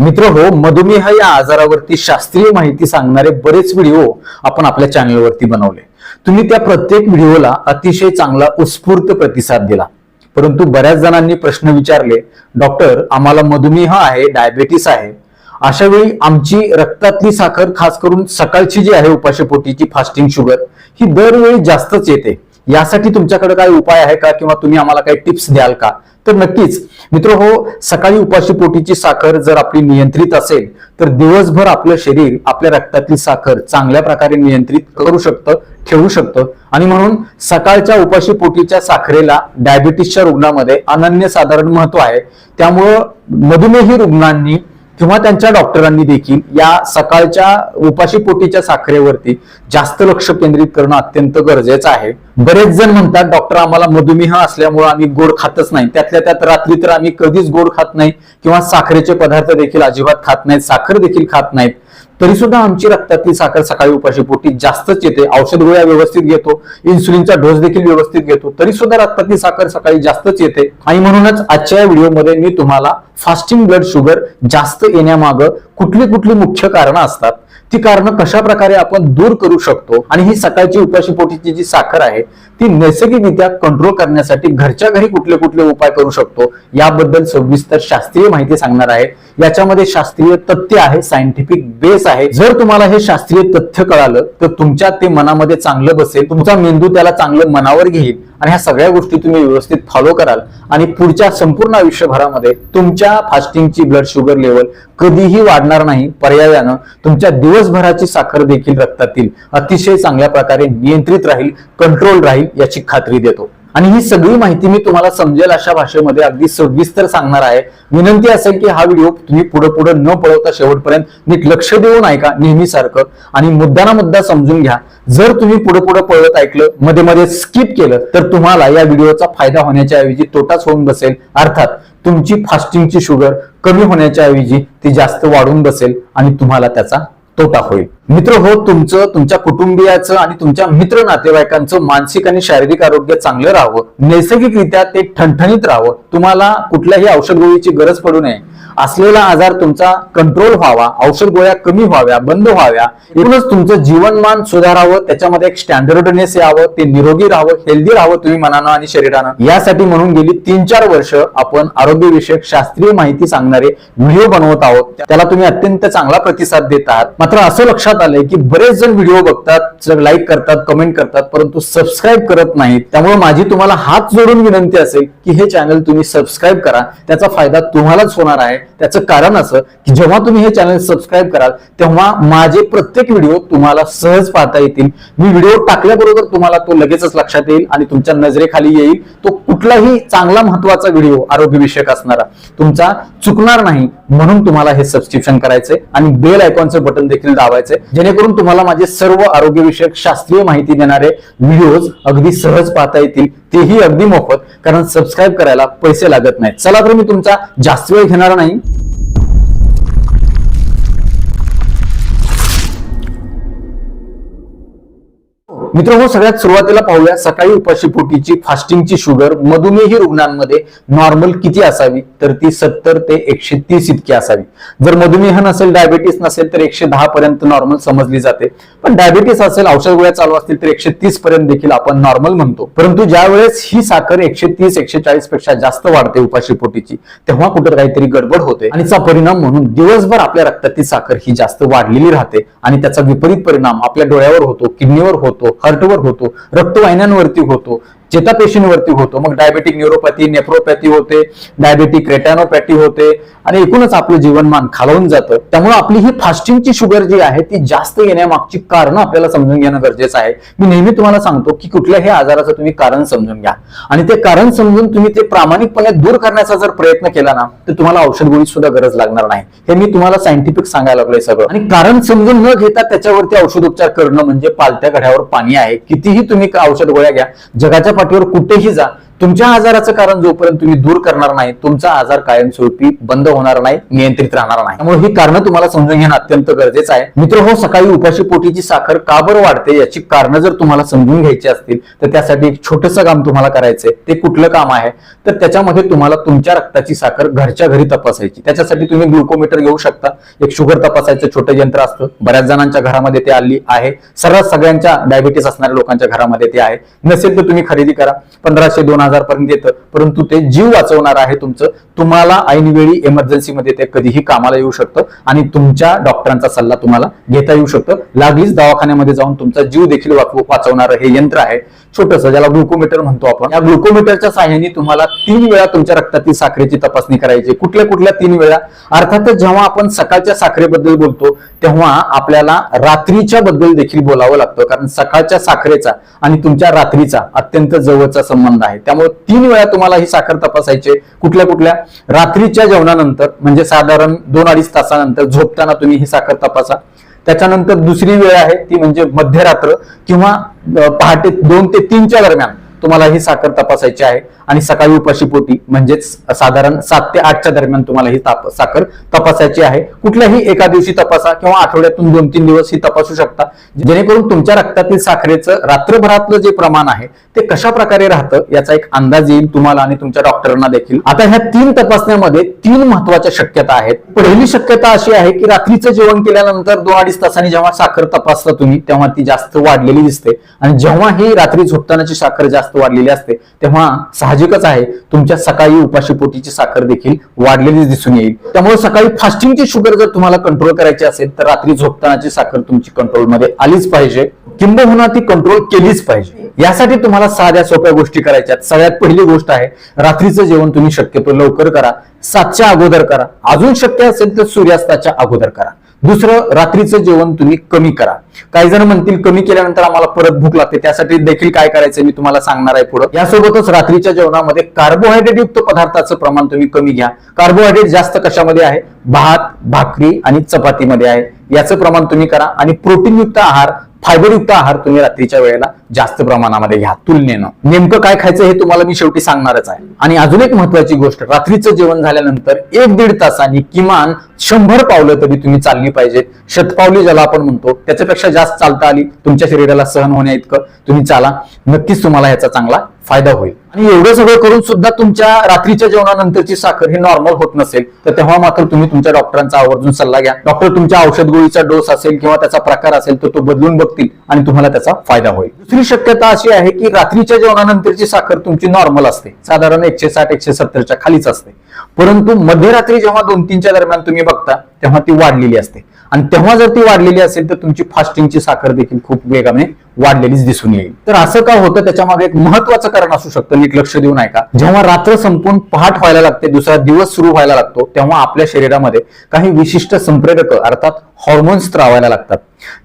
मित्र हो मधुमेह या आजारावरती शास्त्रीय माहिती सांगणारे बरेच व्हिडिओ आपण आपल्या चॅनलवरती बनवले. तुम्ही त्या प्रत्येक व्हिडिओला अतिशय चांगला उत्स्फूर्त प्रतिसाद दिला. परंतु बऱ्याच जणांनी प्रश्न विचारले डॉक्टर आम्हाला मधुमेह आहे डायबेटीस आहे. अशा वेळी आमची रक्तातली साखर खास करून सकाळची जी आहे उपाशेपोटीची फास्टिंग शुगर ही दरवेळी जास्तच येते. यासाठी तुमच्याकडे काय उपाय आहे का? किंवा तुम्ही आम्हाला काही टिप्स द्याल का? तर नक्कीच. मित्र हो सकाळी उपाशी पोटीची साखर जर आपली नियंत्रित असेल तर दिवसभर आपलं शरीर आपल्या रक्तातली साखर चांगल्या प्रकारे नियंत्रित करू शकतं ठेवू शकतं. आणि म्हणून सकाळच्या उपाशी पोटीच्या साखरेला डायबिटीसच्या रुग्णामध्ये अनन्यसाधारण महत्त्व आहे. त्यामुळं मधुमेही रुग्णांनी किंवा त्यांच्या डॉक्टरांनी देखील या सकाळच्या उपाशी पोटीच्या साखरेवरती जास्त लक्ष केंद्रित करणं अत्यंत गरजेचं आहे. बरेच जण म्हणतात डॉक्टर आम्हाला मधुमेह असल्यामुळे आम्ही गोड खातच नाही. त्यातल्या त्यात रात्री तर आम्ही कधीच गोड खात नाही किंवा साखरेचे पदार्थ देखील अजिबात खात नाहीत साखर देखील खात नाहीत. तरी सुद्धा आमची रक्तातली साखर सकाळी उपाशी पोटी जास्तच येते. औषध गोळ्या व्यवस्थित घेतो इन्सुलिनचा डोस देखील व्यवस्थित घेतो तरी सुद्धा रक्तातली साखर सकाळी जास्तच येते. आणि म्हणूनच आजच्या व्हिडिओमध्ये मी तुम्हाला फास्टिंग ब्लड शुगर जास्त येण्यामागं कुठली कुठली मुख्य कारणं असतात ती कारणं कशा प्रकारे आपण दूर करू शकतो आणि ही सकाळची उपाशी पोटीची जी साखर आहे ती नैसर्गिकरित्या कंट्रोल करण्यासाठी घरच्या घरी कुठले कुठले उपाय करू शकतो याबद्दल सविस्तर शास्त्रीय माहिती सांगणार आहे. याच्यामध्ये शास्त्रीय तथ्य आहे सायंटिफिक बेस आहे. जर तुम्हाला हे शास्त्रीय तथ्य कळालं तर तुमच्या ते मनामध्ये चांगलं बसेल तुमचा मेंदू त्याला चांगलं मनावर घेईल आणि ह्या सगळ्या गोष्टी तुम्ही व्यवस्थित फॉलो कराल. आणि पुढच्या संपूर्ण आयुष्यभरामध्ये तुमच्या फास्टिंगची ब्लड शुगर लेवल कधीही वाढणार नाही पर्यायानं तुमच्या दिवसभराची साखर देखील रक्तातील अतिशय चांगल्या प्रकारे नियंत्रित राहील कंट्रोल राहील याची खात्री देतो. आणि ही सगळी माहिती मी तुम्हाला समजेल अशा भाषेमध्ये. अगदी सविस्तर सांगणार आहे. विनंती असेल की हा व्हिडिओ तुम्ही पुढे पुढे न पळवता शेवटपर्यंत नीट लक्ष देऊन ऐका नेहमीसारखं. आणि मुद्दाना मुद्दा समजून घ्या. जर तुम्ही पुढे पुढे पळत ऐकलं मध्ये मध्ये स्किप केलं तर तुम्हाला या व्हिडिओचा फायदा होण्याच्या ऐवजी तोटाच होऊन बसेल. अर्थात तुमची फास्टिंगची शुगर कमी होण्याच्या ऐवजी ती जास्त वाढून बसेल आणि तुम्हाला त्याचा तोटा होईल मित्र हो तुमचं तुमच्या कुटुंबियाचं आणि तुमच्या मित्र नातेवाईकांचं मानसिक आणि शारीरिक आरोग्य चांगलं राहावं. नैसर्गिकरित्या ते ठणठणीत राहावं. तुम्हाला कुठल्याही औषध गोळीची गरज पडू नये. असलेला आजार तुमचा कंट्रोल व्हावा. औषध गोळ्या कमी व्हाव्या बंद व्हाव्या. एकूणच तुमचं जीवनमान सुधारावं. त्याच्यामध्ये एक स्टँडर्डनेस यावं. ते निरोगी राहावं हेल्दी राहावं तुम्ही मनानं आणि शरीरानं. यासाठी म्हणून गेली तीन चार वर्ष आपण आरोग्यविषयक शास्त्रीय माहिती सांगणारे व्हिडिओ बनवत आहोत. त्याला तुम्ही अत्यंत चांगला प्रतिसाद देत आहात. मात्र असं लक्षात आलंय की बरेच जण व्हिडिओ बघतात लाईक करतात कमेंट करतात परंतु सबस्क्राईब करत नाहीत. त्यामुळे माझी तुम्हाला हात जोडून विनंती असेल की हे चॅनल तुम्ही सबस्क्राईब करा. त्याचा फायदा तुम्हालाच होणार आहे. त्याचं कारण असं की जेव्हा तुम्ही हे चॅनल सबस्क्राईब कराल तेव्हा माझे प्रत्येक व्हिडिओ तुम्हाला सहज पाहता येतील. मी व्हिडिओ टाकल्याबरोबर तुम्हाला तो लगेचच लक्षात येईल आणि तुमच्या नजरेखाली येईल. तो कुठलाही चांगला महत्त्वाचा व्हिडिओ आरोग्यविषयक असणारा तुमचा चुकणार नाही. म्हणून तुम्हाला हे सबस्क्रिप्शन करायचंय आणि बेल आयकॉनचं बटन देखील दाबायचंय. जेणेकरून तुम्हाला माझे सर्व आरोग्यविषयक शास्त्रीय माहिती देणारे व्हिडिओज अगदी सहज पाहता येतील. तेही अगदी मोफत कारण सबस्क्राईब करायला पैसे लागत नाहीत. चला तर मी तुमचा जास्त वेळ घेणार नाही. मित्र हो सगळ्यात सुरुवातीला पाहूया. सकाळी उपाशीपोटीची फास्टिंगची शुगर मधुमेही रुग्णांमध्ये नॉर्मल किती असावी तर ती सत्तर ते एकशे तीस इतकी असावी. जर मधुमेह नसेल डायबिटीस नसेल तर एकशे दहा पर्यंत नॉर्मल समजली जाते. पण डायबिटीस असेल औषध गोळ्या चालू असतील तर एकशे तीस पर्यंत देखील आपण नॉर्मल म्हणतो. परंतु ज्या वेळेस ही साखर एकशे तीस एकशे चाळीसपेक्षा जास्त वाढते उपाशी पोटीची तेव्हा कुठं काहीतरी गडबड होते. आणि त्याचा परिणाम म्हणून दिवसभर आपल्या रक्तातील साखर ही जास्त वाढलेली राहते. आणि त्याचा विपरीत परिणाम आपल्या डोळ्यावर होतो किडनीवर होतो हार्टवर होतो रक्तवाहिन्यांवरती होतो. चेतापेशींवरती होतो. मग डायबेटिक न्यूरोपॅथी नेफ्रोपॅथी होते डायबेटिक रेटॅनोपॅथी होते. आणि एकूणच आपलं जीवनमान खालवून जातं. त्यामुळे आपली ही फास्टिंगची शुगर जी आहे ती जास्त येण्यामागची कारण आपल्याला समजून घेणं गरजेचं आहे. मी नेहमी तुम्हाला सांगतो की कुठल्याही आजाराचं तुम्ही कारण समजून घ्या. आणि ते कारण समजून तुम्ही ते प्रामाणिकपणे दूर करण्याचा जर प्रयत्न केला ना तर तुम्हाला औषध गोळी सुद्धा गरज लागणार नाही. हे मी तुम्हाला सायंटिफिक सांगायला लागलोय सगळं. आणि कारण समजून न घेता त्याच्यावरती औषधोपचार करणं म्हणजे पालत्या घड्यावर पाणी आहे. कितीही तुम्ही औषध गोळ्या घ्या जगाच्या पाठीवर कुठेही जा. तुमच्या आजाराचं कारण जोपर्यंत तुम्ही दूर करणार नाही तुमचा आजार कायमस्वरूपी बंद होणार नाही नियंत्रित राहणार नाही. त्यामुळे ही कारणं तुम्हाला समजून घेणं अत्यंत गरजेचं आहे. मित्र हो सकाळी उपाशी पोटीची साखर का बरं वाढते याची कारणं जर तुम्हाला समजून घ्यायची असतील तर त्यासाठी एक छोटंसं काम तुम्हाला करायचंय ते कुठलं काम आहे? तर त्याच्यामध्ये तुम्हाला तुमच्या रक्ताची साखर घरच्या घरी तपासायची. त्याच्यासाठी तुम्ही ग्लुकोमीटर घेऊ शकता. एक शुगर तपासायचं छोटं यंत्र असतं. बऱ्याच जणांच्या घरामध्ये ते आली आहे. सर्रास सगळ्यांच्या डायबिटीस असणाऱ्या लोकांच्या घरामध्ये ते आहे. नसेल तर तुम्ही खरेदी करा. पंधराशे दोन हजार पर्यंत येतं. परंतु ते जीव वाचवणार आहे तुमचं. तुम्हाला ऐनवेळी इमर्जन्सीमध्ये ते कधीही कामाला येऊ शकतं आणि तुमच्या डॉक्टरांचा सल्ला तुम्हाला घेता येऊ शकतं. लागलीच दवाखान्यामध्ये जाऊन तुमचा जीव देखील वाचवणारं हे यंत्र आहे. छोटस ज्याला ग्लुकोमीटर म्हणतो आपण. या ग्लुकोमीटरच्या साह्याने तुम्हाला तीन वेळा तुमच्या रक्तातील साखरेची तपासणी करायची. कुठल्या कुठल्या तीन वेळा? अर्थातच जेव्हा आपण सकाळच्या साखरेबद्दल बोलतो तेव्हा आपल्याला रात्रीच्या बद्दल देखील बोलावं लागतं. कारण सकाळच्या साखरेचा आणि तुमच्या रात्रीचा अत्यंत जवळचा संबंध आहे. त्यामुळे तीन वेळा तुम्हाला ही साखर तपासायची. कुठल्या कुठल्या? रात्रीच्या जेवणानंतर म्हणजे साधारण दोन अडीच तासानंतर झोपताना तुम्ही ही साखर तपासा. त्याच्यानंतर दुसरी वेळ आहे ती म्हणजे मध्यरात्र किंवा पहाटे दोन ते तीनच्या दरम्यान. तुम्हाला ही साखर तपासायची आहे. आणि सकाळी उपाशी पोटी म्हणजेच साधारण सात ते आठच्या दरम्यान तुम्हाला ही ताप साखर तपासायची आहे. कुठल्याही एका दिवशी तपासा किंवा आठवड्यातून दोन तीन दिवस ही तपासू शकता. जेणेकरून तुमच्या रक्तातील साखरेचं रात्रभरातलं जे प्रमाण आहे ते कशा प्रकारे राहतं याचा एक अंदाज येईल तुम्हाला आणि तुमच्या डॉक्टरांना देखील. आता ह्या तीन तपासण्यामध्ये तीन महत्त्वाच्या शक्यता आहेत. पहिली शक्यता अशी आहे की रात्रीचं जेवण केल्यानंतर दोन अडीच तासांनी जेव्हा साखर तपासता तुम्ही तेव्हा ती जास्त वाढलेली दिसते. आणि जेव्हा ही रात्री झोपतानाची साखर जास्त वाढलेली असते तेव्हा साहजिकच आहे तुमच्या सकाळी उपाशीपोटीची साखर देखील वाढलेली दिसून येईल. त्यामुळे सकाळी फास्टिंगची शुगर जर तुम्हाला कंट्रोल करायची असेल तर रात्री झोपतानाची साखर तुमची कंट्रोलमध्ये आलीच पाहिजे. किंबहुना ती कंट्रोल केलीच पाहिजे. यासाठी तुम्हाला साध्या सोप्या गोष्टी करायच्या सगळ्यात पहिली गोष्ट आहे रात्रीचं जेवण तुम्ही शक्यतो लवकर करा. सातच्या अगोदर करा. अजून शक्य असेल तर सूर्यास्ताच्या अगोदर करा. दुसरं रात्रीचं जेवण तुम्ही कमी करा. काही जण म्हणतील कमी केल्यानंतर आम्हाला परत भूक लागते. त्यासाठी देखील काय करायचं मी तुम्हाला सांगणार आहे पुढं. यासोबतच रात्रीच्या जेवणामध्ये कार्बोहायड्रेट युक्त पदार्थाचं प्रमाण तुम्ही कमी घ्या. कार्बोहायड्रेट जास्त कशामध्ये आहे? भात भाकरी आणि चपातीमध्ये आहे. याचं प्रमाण तुम्ही करा. आणि प्रोटीनयुक्त आहार फायबरयुक्त आहार तुम्ही रात्रीच्या वेळेला जास्त प्रमाणामध्ये घ्या तुलनेनं. नेमकं काय खायचं हे तुम्हाला मी शेवटी सांगणारच आहे. आणि अजून एक महत्वाची गोष्ट रात्रीचं जेवण झाल्यानंतर एक दीड तासांनी किमान शंभर पावलं तरी तुम्ही चालली पाहिजेत. शतपावली ज्याला आपण म्हणतो त्याच्यापेक्षा जास्त चालता आली तुमच्या शरीराला सहन होण्या इतकं तुम्ही चाला. नक्कीच तुम्हाला याचा चांगला फायदा होईल. आणि एवढं सगळं करून सुद्धा तुमच्या रात्रीच्या जेवणानंतरची साखर ही नॉर्मल होत नसेल तर तेव्हा मात्र तुम्ही तुमच्या डॉक्टरांचा आवर्जून सल्ला घ्या. डॉक्टर तुमच्या औषध गोळीचा डोस असेल किंवा त्याचा प्रकार असेल तर तो बदलून बघतील आणि तुम्हाला त्याचा फायदा होईल. दुसरी शक्यता अशी आहे की रात्रीच्या जेवणानंतरची साखर तुमची नॉर्मल असते. साधारण एकशे साठ एकशे सत्तरच्या खालीच असते. परंतु मध्यरात्री जेव्हा दोन तीनच्या दरम्यान तुम्ही बघता तेव्हा ती वाढलेली असते. आणि तेव्हा जर ती वाढलेली असेल तर तुमची फास्टिंगची साखर देखील खूप वेगाने वाढलेलीच दिसून येईल. तर असं का होतं? त्याच्यामागे एक महत्वाचं कारण असू शकतं. नीट लक्ष देऊन ऐका जेव्हा रात्र संपून पहाट व्हायला लागते दुसरा दिवस सुरू व्हायला लागतो तेव्हा आपल्या शरीरामध्ये काही विशिष्ट संप्रेरक अर्थात हॉर्मोन्स स्त्रावायला लागतात.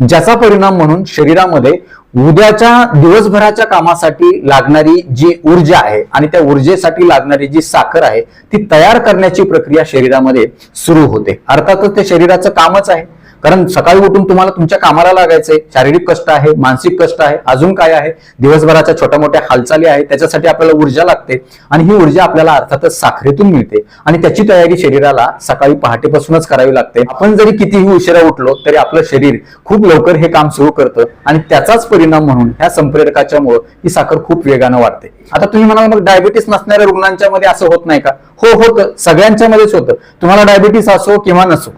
ज्याचा परिणाम म्हणून शरीरामध्ये उद्याच्या दिवसभराच्या कामासाठी लागणारी जी ऊर्जा आहे आणि त्या ऊर्जेसाठी लागणारी जी साखर आहे ती तयार करण्याची प्रक्रिया शरीरामध्ये सुरू होते. अर्थातच ते शरीराचं कामच आहे. कारण सकाळी उठून तुम्हाला तुमच्या कामाला लागायचंय. शारीरिक कष्ट आहे मानसिक कष्ट आहे अजून काय आहे? दिवसभराच्या छोट्या मोठ्या हालचाली आहेत त्याच्यासाठी आपल्याला ऊर्जा लागते आणि ही ऊर्जा आपल्याला अर्थातच साखरेतून मिळते आणि त्याची तयारी शरीराला सकाळी पहाटेपासूनच करावी लागते. आपण जरी कितीही उशिरा उठलो तरी आपलं शरीर खूप लवकर हे काम सुरू करतं आणि त्याचाच परिणाम म्हणून ह्या संप्रेरकाच्या मुळे ही साखर खूप वेगानं वाढते. आता तुम्ही म्हणाल मग डायबिटीस नसणाऱ्या रुग्णांच्या मध्ये असं होत नाही का? हो होतं. सगळ्यांच्या मध्येच होतं. तुम्हाला डायबिटीस असो किंवा नसो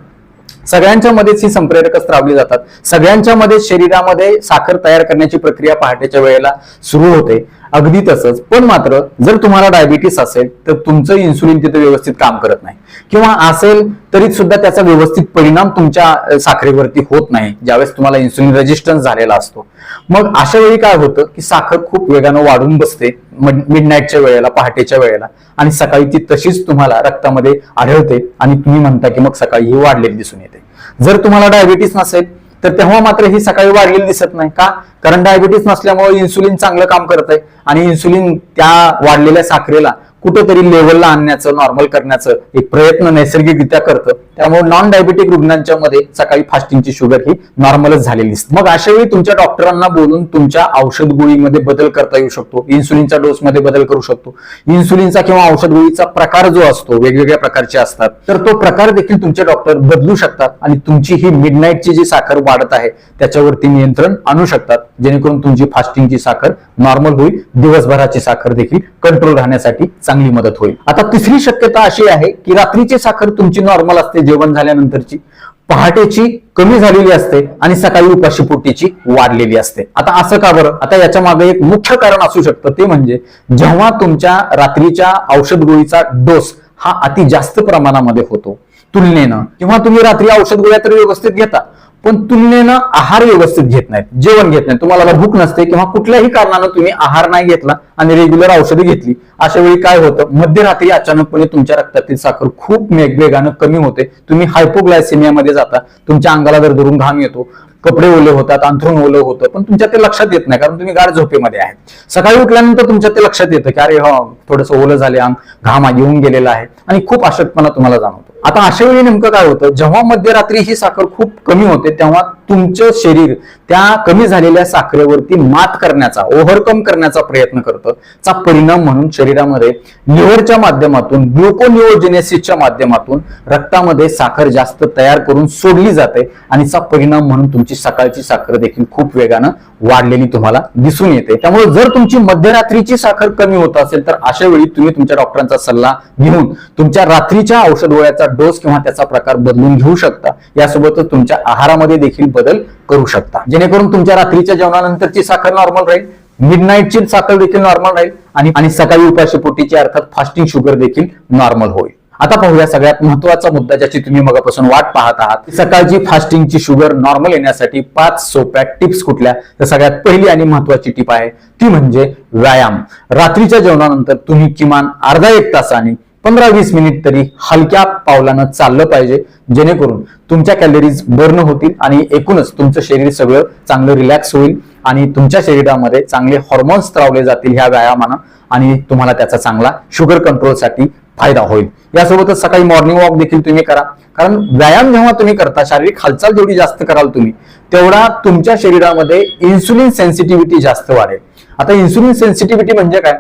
सगळ्यांच्या मध्येच ही संप्रेरक स्त्रावली जातात. सगळ्यांच्या मध्येच शरीरामध्ये साखर तयार करण्याची प्रक्रिया पहाटेच्या वेळेला सुरू होते. अगदी तसंच पण मात्र जर तुम्हाला डायबिटीस असेल तर तुमचं इन्सुलिन तिथे व्यवस्थित काम करत नाही. किंवा असेल तरी सुद्धा त्याचा व्यवस्थित परिणाम तुमच्या साखरेवरती होत नाही ज्यावेळेस तुम्हाला इन्सुलिन रेजिस्टन्स झालेला असतो. मग अशा वेळी काय होतं की साखर खूप वेगानं वाढून बसते मिडनाईटच्या वेळेला पहाटेच्या वेळेला आणि सकाळी ती तशीच तुम्हाला रक्तामध्ये आढळते आणि तुम्ही म्हणता की मग सकाळी ही वाढलेली दिसून येते. जर तुम्हाला डायबिटीस नसेल तर तेव्हा मात्र ही सकाळी वाढलेली दिसत नाही. का? कारण डायबिटीस नसल्यामुळे इन्सुलिन चांगलं काम करत आहे आणि इन्सुलिन त्या वाढलेल्या साखरेला कुठेतरी लेवलला आणण्याचं नॉर्मल करण्याचं एक प्रयत्न नैसर्गिकरित्या करतं. त्यामुळे नॉन डायबिटिक रुग्णांच्या मध्ये सकाळी फास्टिंगची शुगर ही नॉर्मलच झालेली असते मग अशा वेळी तुमच्या डॉक्टरांना बोलून तुमच्या औषध गोळीमध्ये बदल करता येऊ शकतो. इन्सुलिनच्या डोस मध्ये बदल करू शकतो. इन्सुलिनचा किंवा औषध गोळीचा प्रकार जो असतो वेगवेगळ्या प्रकारचे असतात तर तो प्रकार देखील तुमचे डॉक्टर बदलू शकतात आणि तुमची ही मिडनाईटची जी साखर वाढत आहे त्याच्यावरती नियंत्रण आणू शकतात. जेणेकरून तुमची फास्टिंगची साखर नॉर्मल होईल. दिवसभराची साखर देखील कंट्रोल राहण्यासाठी चांगली मदत होईल. आता तिसरी शक्यता अशी आहे की रात्रीची साखर तुमची नॉर्मल असते जेवण झाल्यानंतरची. पहाटेची कमी झालेली असते आणि सकाळी उपाशीपोटीची वाढलेली असते. आता असं का बरं? आता याच्या मागे एक मुख्य कारण असू शकतं ते म्हणजे जेव्हा तुमच्या रात्रीच्या औषध गोळीचा डोस हा अति जास्त प्रमाणामध्ये होतो तुलनेनं. किंवा तुम्ही रात्री औषध गोळ्या तर व्यवस्थित घेता पण तुलनेनं आहार व्यवस्थित घेत नाहीत जेवण घेत नाही तुम्हाला भूक नसते किंवा कुठल्याही कारणानं तुम्ही आहार नाही घेतला आणि रेग्युलर औषधी घेतली अशा वेळी काय होतं? मध्यरात्री अचानकपणे तुमच्या रक्तातील साखर खूप वेग- वेगानं कमी होते. तुम्ही हायपोग्लायसेमियामध्ये जाता तुमच्या अंगाला जर धरून घाम येतो कपडे ओले होतात अंथरून ओलं होतं पण तुमच्या ते लक्षात येत नाही कारण तुम्ही गाढ झोपेमध्ये आहे सकाळी उठल्यानंतर तुमच्या ते लक्षात येतं की अरे हा थोडंसं ओलं झाले अंग घाम येऊन गेलेला आहे. आणि खूप अशक्तपणा तुम्हाला जाणवतो. आता अशा वेळी नेमकं काय होतं? जेव्हा मध्यरात्री ही साखर खूप कमी होते तेव्हा तुमचं शरीर त्या कमी झालेल्या साखरेवरती मात करण्याचा ओव्हरकम करण्याचा प्रयत्न करतं. चा परिणाम म्हणून शरीरामध्ये लिव्हरच्या माध्यमातून ग्लुकोनिओजेनेसिसच्या माध्यमातून रक्तामध्ये साखर जास्त तयार करून सोडली जाते आणि चा परिणाम म्हणून तुमची सकाळची साखर देखील खूप वेगानं वाढलेली तुम्हाला दिसून येते. त्यामुळे जर तुमची मध्यरात्रीची साखर कमी होत असेल तर अशा वेळी तुम्ही तुमच्या डॉक्टरांचा सल्ला घेऊन तुमच्या रात्रीच्या औषध गोळ्याचा डोस किंवा त्याचा प्रकार बदलून घेऊ शकता. यासोबतच तुमच्या आहारामध्ये देखील बदल करू शकता. जेणेकरून तुमच्या रात्रीच्या जेवणानंतरची साखर नॉर्मल राहील. मिडनाईटची साखर देखील नॉर्मल राहील आणि आणि सकाळी उपाशीपोटीची अर्थात फास्टिंग शुगर देखील नॉर्मल होईल. आता पाहूया सगळ्यात महत्त्वाचा मुद्दा ज्याची तुम्ही मगापासून वाट पाहत आहात. सकाळची फास्टिंगची शुगर नॉर्मल येण्यासाठी पाच सोप्या टिप्स कुठल्या? तर सगळ्यात पहिली आणि महत्वाची टिप आहे ती म्हणजे व्यायाम. रात्रीच्या जेवणानंतर तुम्ही किमान अर्धा एक तासाने पंधरा वीस मिनिट तरी हलक्या पावलानं चाललं पाहिजे जेणेकरून तुमच्या कॅलरीज बर्न होतील आणि एकूणच तुमचं शरीर सगळं चांगलं रिलॅक्स होईल आणि तुमच्या शरीरामध्ये चांगले हॉर्मोन्स स्त्रावले जातील ह्या व्यायामानं आणि तुम्हाला त्याचा चांगला शुगर कंट्रोलसाठी फायदा होईल. यासोबतच सकाळी मॉर्निंग वॉक देखील तुम्ही करा. कारण व्यायाम जेव्हा तुम्ही करता शारीरिक हालचाल जेवढी जास्त कराल तुम्ही तेवढा तुमच्या शरीरामध्ये इन्सुलिन सेन्सिटिव्हिटी जास्त वाढेल. आता इन्सुलिन सेन्सिटिव्हिटी म्हणजे काय?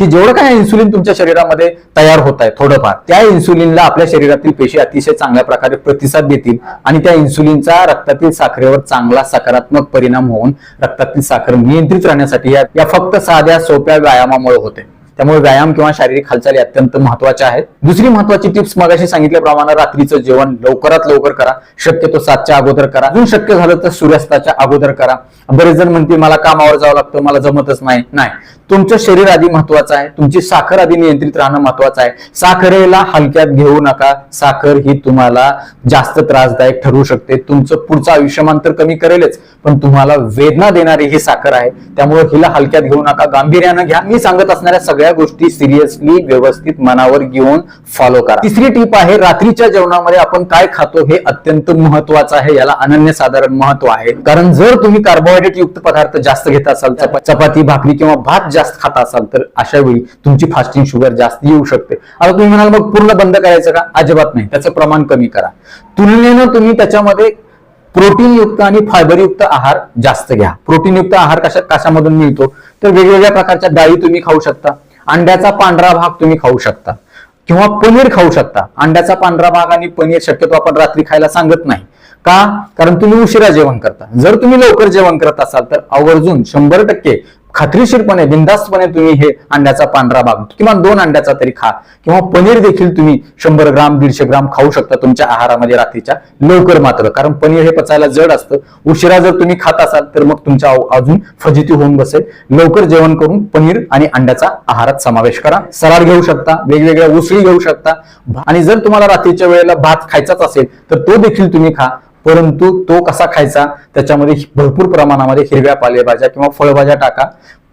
की जेवढं काय इन्सुलिन तुमच्या शरीरामध्ये तयार होत आहे थोडंफार त्या इन्सुलिनला आपल्या शरीरातील पेशी अतिशय चांगल्या प्रकारे प्रतिसाद देतील आणि त्या इन्सुलिनचा रक्तातील साखरेवर चांगला सकारात्मक परिणाम होऊन रक्तातील साखर नियंत्रित राहण्यासाठी या फक्त साध्या सोप्या व्यायामामुळे होते. त्यामुळे व्यायाम किंवा शारीरिक हालचाली अत्यंत महत्त्वाच्या आहेत. दुसरी महत्वाची टिप्स मगाशी सांगितल्याप्रमाणे रात्रीचं जेवण लवकरात लवकर करा. शक्यतो सातच्या अगोदर करा. अजून शक्य झालं तर सूर्यास्ताच्या अगोदर करा. बरेच जण म्हणतील मला कामावर जावं लागतं मला जमतच नाही. नाही. तुमचं शरीर आधी महत्वाचं आहे. तुमची साखर आधी नियंत्रित राहणं महत्वाचं आहे. साखरेला हलक्यात घेऊ नका. साखर ही तुम्हाला जास्त त्रासदायक ठरू शकते. तुमचं पुढचं आयुष्यमान तर कमी करेलच पण तुम्हाला वेदना देणारी ही साखर आहे. त्यामुळे हिला हलक्यात घेऊ नका. गांभीर्यानं घ्या. मी सांगत असणाऱ्या सगळ्या गोष्टी सिरियसली व्यवस्थित मनावर घेऊन फॉलो करा. तिसरी टीप आहे रात्रीच्या जेवणामध्ये आपण काय खातो हे अत्यंत महत्वाचं आहे याला अनन्यसाधारण महत्त्व आहे. कारण जर तुम्ही कार्बोहायड्रेट युक्त पदार्थ जास्त घेत असाल चपा- चपाती भाकरी किंवा भात जास्त खात असाल तर अशा वेळी तुमची फास्टिंग शुगर जास्त येऊ शकते. आता तुम्ही म्हणाल मग पूर्ण बंद करायचं का? अजिबात नाही. त्याचं प्रमाण कमी करा. तुलनेनं तुम्ही त्याच्यामध्ये प्रोटीनयुक्त आणि फायबरयुक्त आहार जास्त घ्या. प्रोटीनयुक्त आहार कशा कशामधून मिळतो? तर वेगवेगळ्या प्रकारच्या डाळी तुम्ही खाऊ शकता. अंड्याचा पांढरा भाग तुम्ही खाऊ शकता. किंवा पनीर खाऊ शकता. अंड्याचा पांढरा भाग आणि पनीर शक्यतो आपण रात्री खायला सांगत नाही. का? कारण तुम्ही उशिरा जेवण करता. जर तुम्ही लवकर जेवण करत असाल तर आवर्जून शंभर टक्के खात्रीशीरपणे बिंदास्तपणे तुम्ही हे अंड्याचा पांढरा भाग किंवा दोन अंड्याचा तरी खा. किंवा पनीर देखील तुम्ही शंभर ग्राम दीडशे ग्राम खाऊ शकता तुमच्या आहारामध्ये रात्रीच्या. लवकर मात्र. कारण पनीर हे पचायला जड असतं. उशिरा जर तुम्ही खात असाल तर मग तुमच्या अजून फजिती होऊन बसेल. लवकर जेवण करून पनीर आणि अंड्याचा आहारात समावेश करा. सलाड घेऊ शकता. वेगवेगळ्या उसळी घेऊ शकता. आणि जर तुम्हाला रात्रीच्या वेळेला भात खायचाच असेल तर तो देखील तुम्ही खा. परंतु तो कसा खायचा त्याच्यामध्ये भरपूर प्रमाणामध्ये हिरव्या पालेभाज्या किंवा फळभाज्या टाका.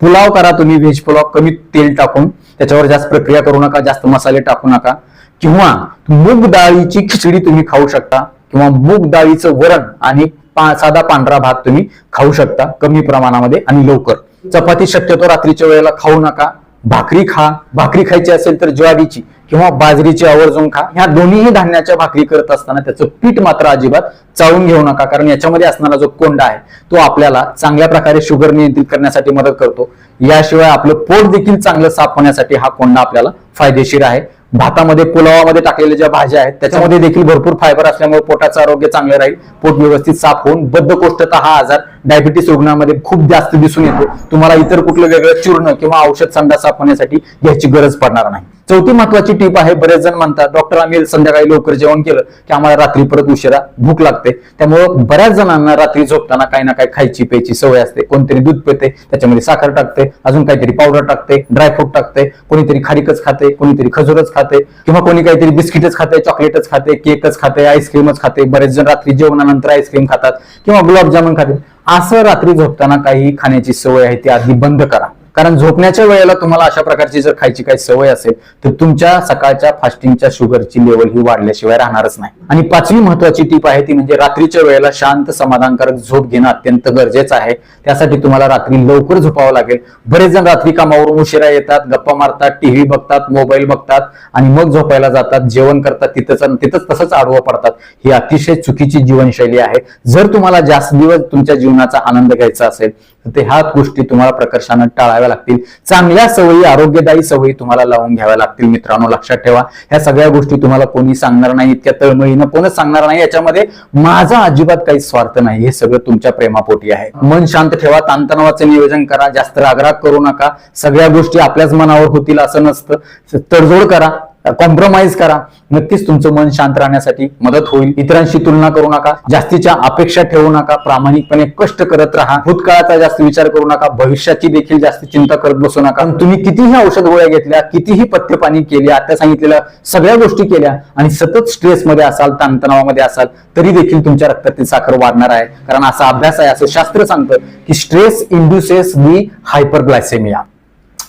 पुलाव करा तुम्ही व्हेज पुलाव कमी तेल टाकून. त्याच्यावर जास्त प्रक्रिया करू नका जास्त मसाले टाकू नका. किंवा मूग डाळीची खिचडी तुम्ही खाऊ शकता किंवा मूग डाळीचं वरण आणि पा- साधा पांढरा भात तुम्ही खाऊ शकता कमी प्रमाणामध्ये आणि लवकर. चपाती शक्यतो रात्रीच्या वेळेला खाऊ नका. भाकरी खा. भाकरी खायची असेल तर ज्वारीची. किंवा बाजरीची आवर्जून खा. ह्या दोन्हीही धान्याच्या भाकरी करत असताना त्याचं पीठ मात्र अजिबात चावून घेऊ नका. कारण याच्यामध्ये असणारा जो कोंडा आहे तो आपल्याला चांगल्या प्रकारे शुगर नियंत्रित करण्यासाठी मदत करतो. याशिवाय आपलं पोट देखील चांगलं साफ होण्यासाठी हा कोंडा आपल्याला फायदेशीर आहे. भातामध्ये पुलावामध्ये टाकलेल्या ज्या भाज्या आहेत त्याच्यामध्ये देखील भरपूर फायबर असल्यामुळे पोटाचं आरोग्य चांगलं राहील. पोट व्यवस्थित साफ होऊन बद्धकोष्ठता हा आजार डायबिटीस रुग्णामध्ये खूप जास्त दिसून येतो. तुम्हाला इतर कुठलं वेगळं चूर्ण किंवा औषध संडा साफ होण्यासाठी घ्यायची गरज पडणार नाही. चौथी महत्वाची टीप आहे बरेच जण म्हणतात डॉक्टर आम्ही संध्याकाळी लवकर जेवण केलं की आम्हाला रात्री परत उशिरा भूक लागते. त्यामुळं बऱ्याच जणांना रात्री झोपताना काही ना काही खायची प्यायची सवय असते. कोणतरी दूध पिते त्याच्यामध्ये साखर टाकते अजून काहीतरी पावडर टाकते ड्रायफ्रूट टाकते कोणीतरी खारीकच खाते कोणीतरी खजूरच खाते किंवा कोणी काहीतरी बिस्किटच खाते चॉकलेटच खाते केकच खाते आईस्क्रीमच खाते. बरेच जण रात्री जेवणानंतर आईस्क्रीम खातात किंवा गुलाबजामुन खाते असं रात्री झोपताना काही खाण्याची सवय आहे ती आधी बंद करा. कारण झोपण्याच्या वेळेला तुम्हाला अशा प्रकारची जर खायची काही सवय असेल तर तुमच्या सकाळच्या फास्टिंगच्या शुगरची लेवल ही वाढल्याशिवाय राहणारच नाही. आणि पाचवी महत्वाची टीप आहे ती म्हणजे रात्रीच्या वेळेला शांत समाधानकारक झोप घेणं अत्यंत गरजेचं आहे. त्यासाठी तुम्हाला रात्री लवकर झोपावं लागेल. बरेच जण रात्री कामावरून उशिरा येतात गप्पा मारतात टीव्ही बघतात मोबाईल बघतात आणि मग झोपायला जातात. जेवण करतात तिथंच तिथंच तसंच आडवं पडतात. ही अतिशय चुकीची जीवनशैली आहे. जर तुम्हाला जास्त दिवस तुमच्या जीवनाचा आनंद घ्यायचा असेल तर ह्या गोष्टी तुम्हाला प्रकर्षानं टाळाव्या लागतील. चांगल्या सवयी आरोग्यदायी सवयी तुम्हाला लावून घ्याव्या लागतील मित्रांनो लक्षात ठेवा. ह्या सगळ्या गोष्टी तुम्हाला कोणी सांगणार नाही इतक्या तळमळीनं कोणच सांगणार नाही. याच्यामध्ये माझा अजिबात काही स्वार्थ नाही हे सगळं तुमच्या प्रेमापोटी आहे. मन शांत ठेवा ताणतणावाचं नियोजन करा जास्त रागराग करू नका. सगळ्या गोष्टी आपल्याच मनावर होतील असं नसतं. तडजोड करा. कॉम्प्रोमाइज करा. नक्कीच तुमचं मन शांत राहण्यासाठी मदत होईल. इतरांशी तुलना करू नका. जास्तीच्या अपेक्षा ठेवू नका. प्रामाणिकपणे कष्ट करत राहा. भूतकाळाचा जास्त विचार करू नका. भविष्याची देखील जास्त चिंता करत बसू नका. तुम्ही कितीही औषध गोळ्या घेतल्या कितीही पथ्य पाणी आता सांगितलेल्या सगळ्या गोष्टी केल्या आणि सतत स्ट्रेसमध्ये असाल ताणतणावामध्ये असाल तरी देखील तुमच्या रक्तातील साखर वाढणार आहे. कारण असा अभ्यास आहे. असं शास्त्र सांगतं की स्ट्रेस इंड्युसेस दी हायपरग्लायसेमिया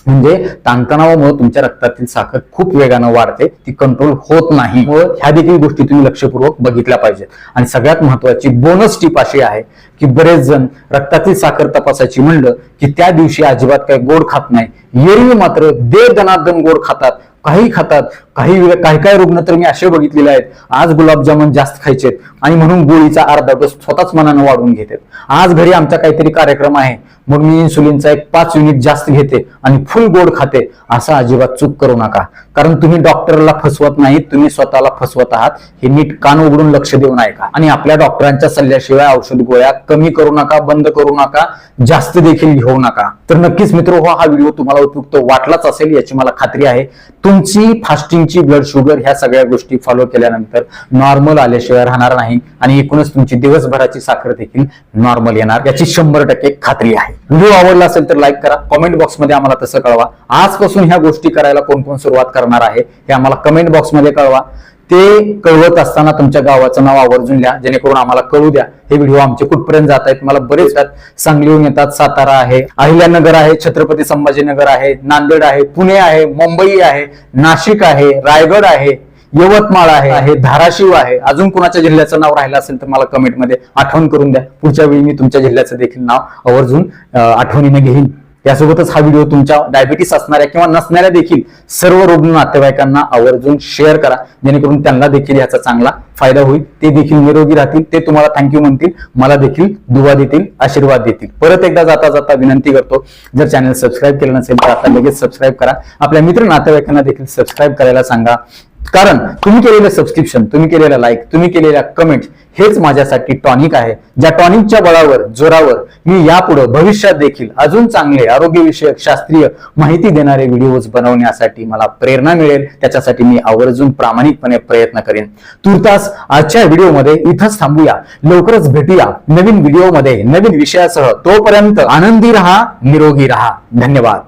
म्हणजे ताणतणावामुळे तुमच्या रक्तातील साखर खूप वेगानं वाढते ती कंट्रोल होत नाही. व ह्या देखील गोष्टी तुम्ही लक्षपूर्वक बघितल्या पाहिजेत. आणि सगळ्यात महत्वाची बोनस टीप अशी आहे की बरेच जण रक्तातील साखर तपासायची म्हणलं की त्या दिवशी अजिबात काही गोड खात नाही. एरवी मात्र दे दनादन गोड खातात काही खातात काही काही काही रुग्ण तर मी असे बघितलेले आहेत आज गुलाबजामुन जास्त खायचे आणि म्हणून गोळीचा अर्धा डोस स्वतःच मनानं वाढवून घेतात. आज घरी आमचा काहीतरी कार्यक्रम आहे मग मी इन्सुलिनचा एक पाच युनिट जास्त घेते आणि फुल गोड खाते असा अजिबात चूक करू नका. कारण तुम्ही डॉक्टरला फसवत नाही तुम्ही स्वतःला फसवत आहात हे नीट कान उघडून लक्ष देऊन ऐका आणि आपल्या डॉक्टरांच्या सल्ल्याशिवाय औषध गोळ्या कमी करू नका बंद करू नका जास्त देखील घेऊ नका. तर नक्कीच मित्र हो हा व्हिडिओ तुम्हाला उपयुक्त वाटलाच असेल याची मला खात्री आहे. तुमची फास्टिंगची ब्लड शुगर ह्या सगळ्या गोष्टी फॉलो केल्यानंतर नॉर्मल आल्याशिवाय राहणार नाही. आणि एकूणच तुमची दिवसभराची साखर देखील नॉर्मल येणार याची शंभर टक्के खात्री आहे. व्हिडिओ आवडला असेल तर लाईक करा. कॉमेंट बॉक्समध्ये आम्हाला तसं कळवा. आजपासून ह्या गोष्टी करायला कोण कोण सुरुवात करणार? आहे हे आम्हाला कमेंट बॉक्समध्ये कळवा. ते कळवत असताना तुमच्या गावाचं नाव आवर्जून लिहा जेणेकरून आम्हाला कळू द्या. हे व्हिडिओ आमचे कुठपर्यंत जात आहेत मला बरेच सांगलीहून येतात. सातारा आहे अहिल्यानगर आहे छत्रपती संभाजीनगर आहे नांदेड आहे पुणे आहे मुंबई आहे नाशिक आहे रायगड आहे यवतमाळ आहे आहे धाराशिव आहे. अजून कुणाच्या जिल्ह्याचं नाव राहिलं असेल तर मला कमेंटमध्ये आठवण करून द्या. पुढच्या वेळी मी तुमच्या जिल्ह्याचं देखील नाव आवर्जून आठवणीने घेईन. यासोबतच हा व्हिडिओ तुमच्या डायबिटीस असणाऱ्या किंवा नसणाऱ्या देखील सर्व रुग्ण नातेवाईकांना आवर्जून शेअर करा. जेणेकरून त्यांना देखील याचा चांगला फायदा होईल. ते देखील निरोगी राहतील. ते तुम्हाला थँक्यू म्हणतील. मला देखील दुवा देतील आशीर्वाद देतील. परत एकदा जाता जाता विनंती करतो जर चॅनल सबस्क्राईब केलं नसेल तर आता लगेच सबस्क्राईब करा. आपल्या मित्र नातेवाईकांना देखील सबस्क्राईब करायला सांगा. कारण तुम्ही केलेलं सबस्क्रिप्शन तुम्ही केलेला लाईक तुम्ही केलेल्या कमेंट हेच माझ्यासाठी टॉनिक आहे. ज्या टॉनिकच्या बळावर जोरावर मी यापुढे भविष्यात देखील अजून चांगले आरोग्यविषयक शास्त्रीय माहिती देणारे व्हिडिओज बनवण्यासाठी मला प्रेरणा मिळेल. त्याच्यासाठी मी आवर्जून प्रामाणिकपणे प्रयत्न करेन. तुर्तास आजच्या व्हिडिओमध्ये इथंच थांबूया. लवकरच भेटूया नवीन व्हिडिओमध्ये नवीन विषयासह तोपर्यंत आनंदी रहा निरोगी रहा. धन्यवाद.